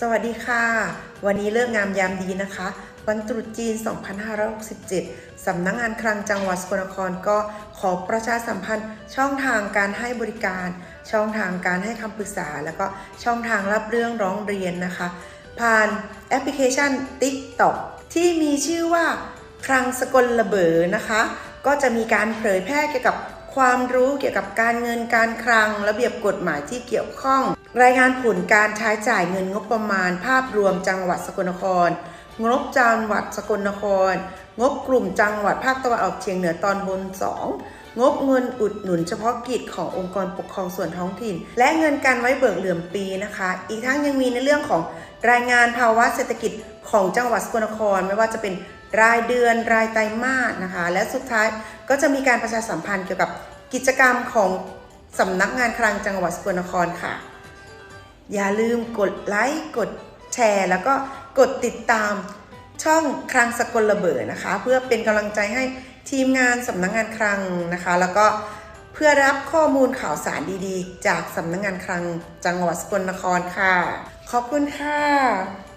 สวัสดีค่ะ วันนี้เลิกงามยามดีนะคะ วันตรุษจีน 2567 สำนักงงานคลังจังหวัดสกลนครก็ขอประชาสัมพันธ์ ช่องทางการให้บริการ ช่องทางการให้คำปรึกษา แล้วก็ช่องทางรับเรื่องร้องเรียนนะคะ ผ่านแอปพลิเคชัน TikTok ที่มีชื่อว่าคลังสกลระเบอนะคะ ก็จะมีการเผยแพร่เกี่ยวกับ ความรู้เกี่ยวกับการเงินการคลัง ระเบียบกฎหมายที่เกี่ยวข้อง รายงานผลการใช้จ่ายเงินงบประมาณภาพรวมจังหวัดสกลนคร งบจังหวัดสกลนคร งบกลุ่มจังหวัดภาคตะวันออกเฉียงเหนือตอนบน 2 งบเงินอุดหนุนเฉพาะกิจขององค์กรปกครองส่วนท้องถิ่น และเงินการไว้เบิกเหลื่อมปีนะคะ อีกทั้งยังมีในเรื่องของรายงานภาวะเศรษฐกิจของจังหวัดสกลนคร ไม่ว่าจะเป็นรายเดือนรายไตรมาสนะคะ และสุดท้ายก็จะมีการประชาสัมพันธ์เกี่ยวกับกิจกรรมของสำนักงานคลังจังหวัดสกลนครค่ะ อย่าลืมกดไลค์กดแชร์ แล้วก็ กดติดตามช่องคลังสกลระเบิดนะคะ เพื่อเป็นกำลังใจให้ทีมงานสำนักงานคลังนะคะ แล้วก็เพื่อรับข้อมูลข่าวสารดีๆ จากสำนักงานคลังจังหวัดสกลนครค่ะ ขอบคุณค่ะ